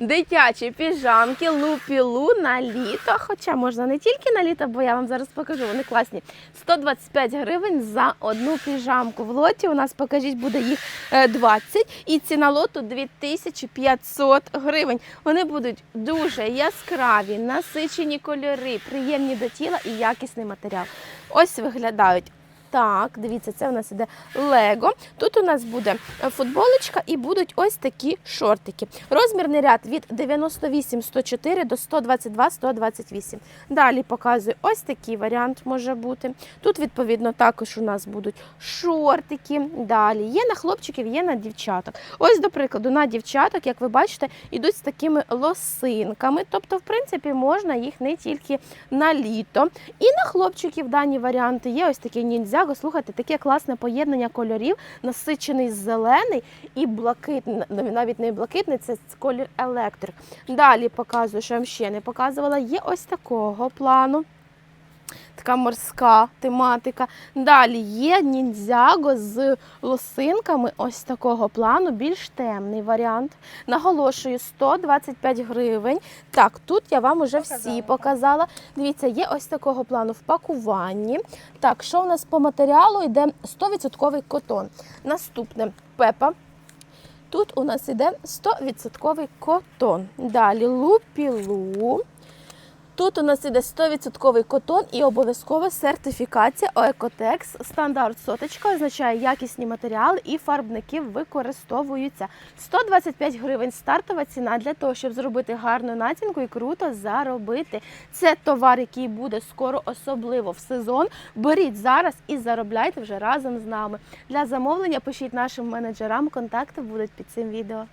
дитячі піжамки лупілу на літо. Хоча можна не тільки на літо, бо я вам зараз покажу, вони класні. 125 гривень за одну піжамку. В лоті у нас, покажіть, буде їх е, 20 і ціна лоту 2500 гривень. Вони будуть дуже яскраві, насичені кольори, приємні до тіла і якісний матеріал. Ось виглядають. Так, дивіться, це у нас іде Лего. Тут у нас буде е, футболочка і будуть ось такі шортики. Розмірний ряд від 98-104 до 122-128. Далі показую ось такий варіант може бути. Тут, відповідно, також у нас будуть шортики. Далі є на хлопчиків, є на дівчаток. Ось, до прикладу, на дівчаток, як ви бачите, йдуть з такими лосинками. Тобто, в принципі, можна їх не тільки на літо. І на хлопчиків дані варіанти є ось такий ніндзяго. Слухайте, таке класне поєднання кольорів, насичений зелений і блакитний, навіть не блакитний, це колір електрик. Далі показую, що я вам ще не показувала. Є ось такого плану. Така морська тематика. Далі є ніндзяго з лосинками ось такого плану, більш темний варіант. Наголошую, 125 гривень. Так, тут я вам уже всі показала. Дивіться, є ось такого плану в пакуванні. Так, що у нас по матеріалу йде 100% котон. Наступне пепа. Тут у нас іде 100% котон. Далі лупілу. Тут у нас іде 100% котон і обов'язкова сертифікація Екотекс. Стандарт соточка означає якісні матеріали і фарбники використовуються. 125 гривень стартова ціна для того, щоб зробити гарну націнку і круто заробити. Це товар, який буде скоро, особливо в сезон. Беріть зараз і заробляйте вже разом з нами. Для замовлення пишіть нашим менеджерам. Контакти будуть під цим відео.